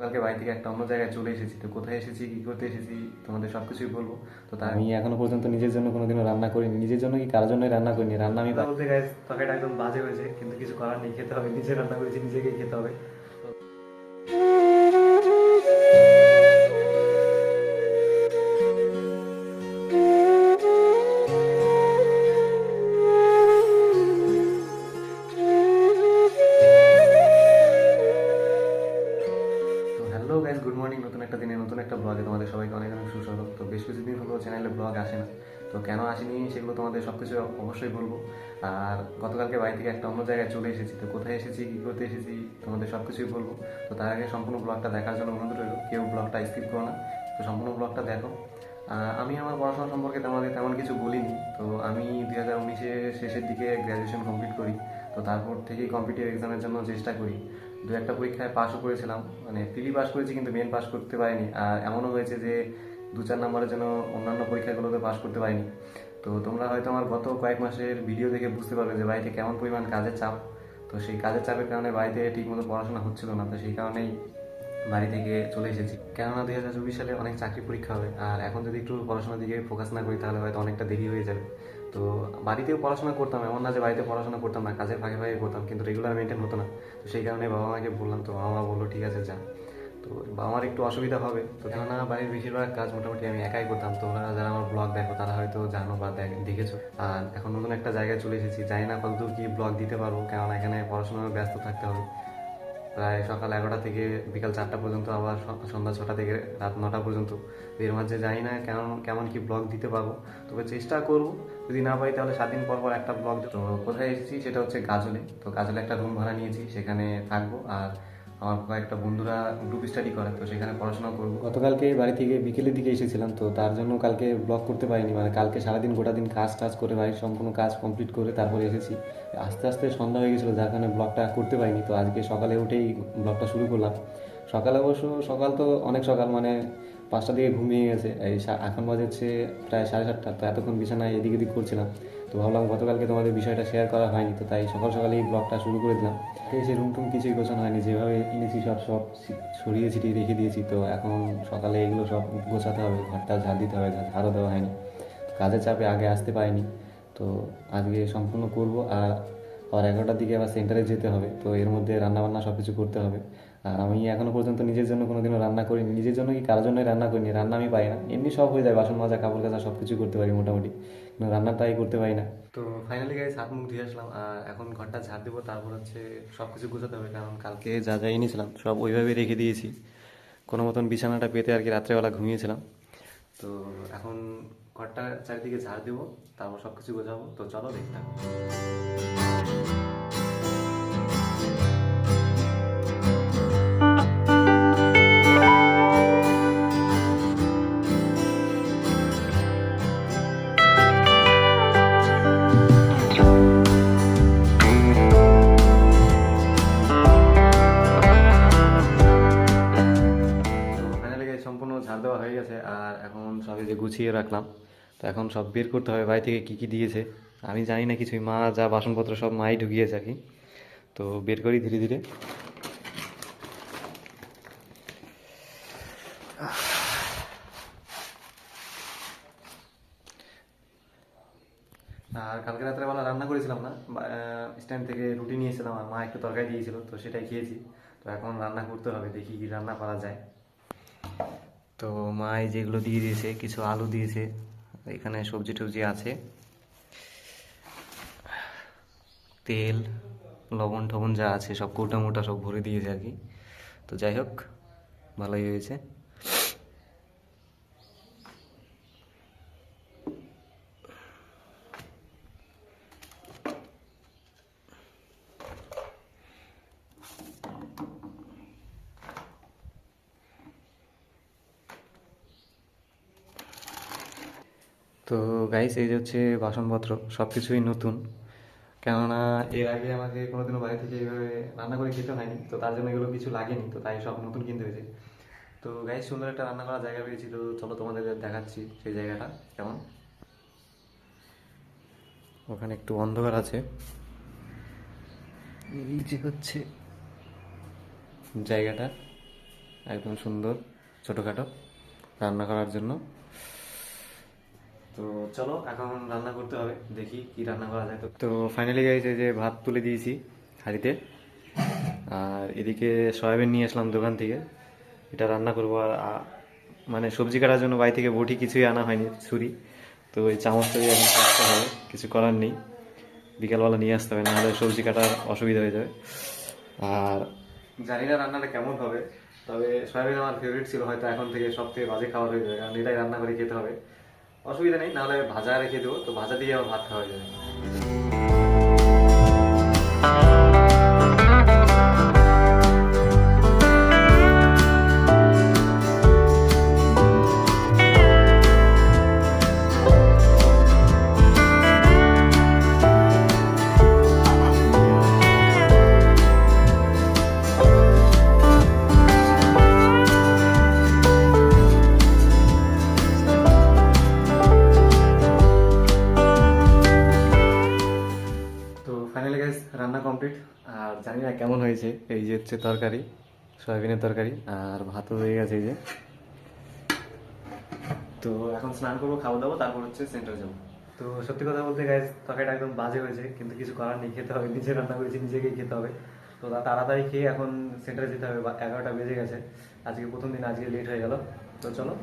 কালকে বাড়ি থেকে একটা অন্য জায়গায় চলে এসেছি। তো কোথায় এসেছি কি করতে এসেছি তোমাদের সব কিছুই বলব। তো তা আমি এখনও পর্যন্ত নিজের জন্য কোনোদিনও রান্না করিনি। নিজের জন্য কি কারোর জন্যই রান্না করিনি? রান্না আমি বলতে গাইজ তরকারিটা একদম বাজে হয়েছে কিন্তু কিছু করার নেই খেতে হবে। নিজে রান্না করেছি নিজেকেই খেতে হবে। চ্যানেলে ব্লগ আসে না। তো কেন আসেনি সেগুলো তোমাদের সব কিছু অবশ্যই বলব। আর গতকালকে বাড়ি থেকে একটা অন্য জায়গায় চলে এসেছি। তো কোথায় এসেছি, কী করতে এসেছি, তোমাদের সব কিছুই বলব। তো তার আগে সম্পূর্ণ ব্লগটা দেখার জন্য অনুরোধ রইল। কেউ ব্লগটা স্কিপ করো না। তো সম্পূর্ণ ব্লগটা দেখো। আমি আমার পড়াশোনা সম্পর্কে তোমাদের তেমন কিছু বলিনি। তো আমি দুই হাজার উনিশের শেষের দিকে গ্র্যাজুয়েশন কমপ্লিট করি। তো তারপর থেকেই কম্পিটিভ এক্সামের জন্য চেষ্টা করি। দু একটা পরীক্ষায় পাসও করেছিলাম। মানে প্রিলি পাস করেছি কিন্তু মেন পাস করতে পারিনি। আর এমনও হয়েছে যে দু চার নম্বরের জন্য অন্যান্য পরীক্ষাগুলোতে পাশ করতে পারিনি। তো তোমরা হয়তো আমার গত কয়েক মাসের ভিডিও দেখে বুঝতে পারবে যে বাড়িতে কেমন পরিমাণ কাজের চাপ। তো সেই কাজের চাপের কারণে বাড়িতে ঠিকমতো পড়াশোনা হচ্ছিল না, তো সেই কারণেই বাড়ি থেকে চলে এসেছি। কেননা দুই হাজার চব্বিশ সালে অনেক চাকরি পরীক্ষা হবে, আর এখন যদি একটু পড়াশোনার দিকে ফোকাস না করি তাহলে হয়তো অনেকটা দেরি হয়ে যাবে। তো বাড়িতেও পড়াশোনা করতাম, এমন না যে বাড়িতে পড়াশোনা করতাম না, কাজের ফাঁকে ফাঁকে করতাম, কিন্তু রেগুলার মেনটেন হতো না। তো সেই কারণে বাবা মাকে বললাম, তো বাবা মা বলল, ঠিক আছে, যা। তো বাবা মার একটু অসুবিধা হবে তো কেননা বাড়ির বেশিরভাগ কাজ মোটামুটি আমি একাই করতাম। তোমরা যারা আমার ব্লগ দেখো তারা হয়তো জানো বা দেখ- দেখেছ। আর এখন নতুন একটা জায়গায় চলে এসেছি জানি না কতদূর কি ব্লগ দিতে পারব কেননা এখানে পড়াশোনায় ব্যস্ত থাকতে হবে। প্রায় সকাল এগারোটা থেকে বিকাল চারটা পর্যন্ত আবার সন্ধ্যা ছটা থেকে রাত নটা পর্যন্ত। এর মাঝে জানি না কেমন কেমন কি ব্লগ দিতে পারব। তবে চেষ্টা করব যদি না পারি তাহলে সাত দিন পর পর একটা ব্লগ তো কোথায় এসেছি সেটা হচ্ছে গাজলে। তো গাজলে একটা রুম ভাড়া নিয়েছি সেখানে থাকব। আর আমার কয়েকটা বন্ধুরা গ্রুপ স্টাডি করে, তো সেখানে পড়াশোনা করব। গতকালকে বাড়ি থেকে বিকেলের দিকে এসেছিলাম, তো তার জন্য কালকে ব্লগ করতে পারিনি। মানে কালকে সারাদিন গোটা দিন কাজ টাজ করে বাড়ির সম্পূর্ণ কাজ কমপ্লিট করে তারপরে এসেছি। আস্তে আস্তে সন্ধ্যা হয়ে গেছিল, যার কারণে ব্লগটা করতে পারিনি। তো আজকে সকালে উঠেই ব্লগটা শুরু করলাম। সকালে অবশ্য সকাল তো অনেক সকাল মানে পাঁচটা দিকে ঘুমিয়ে গেছে। এই এখন বাজে হচ্ছে প্রায় সাড়ে সাতটা, তো এতক্ষণ বিছানায় এদিক এদিক করছিলাম। তো ভাবলাম গতকালকে তোমাদের বিষয়টা শেয়ার করা হয়নি, তো তাই সকাল সকালেই ব্লগটা শুরু করে দিলাম। এসে রুম টুম কিছুই গোছানো হয়নি, যেভাবে এনেছি সব সব সরিয়ে ছিটিয়ে রেখে দিয়েছি, তো এখন সকালে এগুলো সব গোছাতে হবে, ঘরটা ঝাড় দিতে হবে ঝাড়ও দেওয়া হয়নি। কাজের চাপে আগে আসতে পারিনি, তো আজকে সম্পূর্ণ করব। আর আবার এগারোটার দিকে আবার সেন্টারে যেতে হবে। তো এর মধ্যে রান্নাবান্না সব কিছু করতে হবে। আর আমি এখনও পর্যন্ত নিজের জন্য কোনোদিনও রান্না করিনি। নিজের জন্য কি কারোর জন্যই রান্না করিনি? রান্না আমি পাই না। এমনি সব হয়ে যায়। বাসন মাজা, কাপড় কাচা সব কিছু করতে পারি মোটামুটি। কিন্তু রান্নাটাই করতে পারি না। তো ফাইনালি গাইস হাত মুখ ধুয়ে আসলাম। আর এখন ঘরটা ঝাড় দেবো। তারপর হচ্ছে সব কিছু গোছাতে হবে। কারণ কালকে যা যা এনেছিলাম, সব ওইভাবে রেখে দিয়েছি। কোনো মতন বিছানাটা পেতে আর কি রাত্রেবেলা ঘুমিয়েছিলাম। তো এখন ঘরটা চারিদিকে ঝাড় দেবো, তারপর সব কিছু গোছাবো। তো চলো, দেখতে সম্পূর্ণ ঝাড় দেওয়া হয়ে গেছে, আর এখন সব এই যে গুছিয়ে রাখলাম। তো এখন সব বের করতে হবে বাড়ি থেকে কী কী দিয়েছে। আমি জানি না কিছুই, মা যা বাসনপত্র সব মাই ঢুকিয়েছে আর কি। তো বের করি ধীরে ধীরে। আর কালকে রাত্রেবেলা রান্না করেছিলাম না স্ট্যান্ড থেকে রুটি নিয়েছিলাম আর মা একটু তরকারি দিয়েছিল, তো সেটাই খেয়েছি। তো এখন রান্না করতে হবে, দেখি কি রান্না করা যায়। তো মা এই যেগুলো দিয়ে দিয়েছে, কিছু আলু দিয়েছে এখানে সবজি টবজি আছে। তেল, লবণ টবণ যা আছে সব কৌটা মোটা সব ভরে দিয়েছে আর কি। তো যাই হোক, ভালোই হয়েছে। তো গাইস এই যে হচ্ছে বাসনপত্র সব কিছুই নতুন। কেননা এর আগে আমাকে কোনোদিনও বাড়ি থেকে এইভাবে রান্না করে খেতে হয়নি তো তার জন্য এগুলো কিছু লাগেনি তো তাই সব নতুন কিনতে হয়েছে। তো গাইস সুন্দর একটা রান্না করার জায়গা পেয়েছি তো চলো তোমাদের দেখাচ্ছি সেই জায়গাটা কেমন? ওখানে একটু অন্ধকার আছে। এই যে হচ্ছে জায়গাটা একদম সুন্দর ছোটোখাটো রান্না করার জন্য। তো চলো, এখন রান্না করতে হবে, দেখি কি রান্না করা যায়। তো ফাইনালি গাইছে যে ভাত তুলে দিয়েছি হাঁড়িতে, আর এদিকে সয়াবিন নিয়ে আসলাম দোকান থেকে। এটা রান্না করব, আর মানে সবজি কাটার জন্য বাড়ি থেকে বটি কিছুই আনা হয়নি, ছুরি। তো ওই চামচটা দিয়ে এখন কাটতে হবে, কিছু করার নেই। বিকালবেলা নিয়ে আসতে হবে, নাহলে সবজি কাটার অসুবিধা হয়ে যাবে। আর জানি না রান্নাটা কেমন হবে, তবে সয়াবিন আমার ফেভারিট ছিল, হয়তো এখন থেকে সব থেকে বাজে খাবার হয়ে যাবে, কারণ এটাই রান্না করে খেতে হবে। অসুবিধা নেই নাহলে ভাজা রেখে দেবো। তো ভাজা দিয়ে আমার ভাত খাওয়া যাবে। আর জানি না কেমন হয়েছে, এই যে হচ্ছে তরকারি, সয়াবিনের তরকারি, আর ভাতও হয়ে গেছে এই যে। তো এখন স্নান করব, খাওয়া দাবো তারপর হচ্ছে সেন্টারে যাব। তো সত্যি কথা বলতে গাইস তরকারিটা একদম বাজে হয়েছে, কিন্তু কিছু করার নেই, খেতে হবে, নিজে রান্না করেছি, নিজেকেই খেতে হবে। তো তাড়াতাড়ি খেয়ে এখন সেন্টারে যেতে হবে এগারোটা বেজে গেছে, আজকে প্রথম দিন, আজকে লেট হয়ে গেল। তো চলো।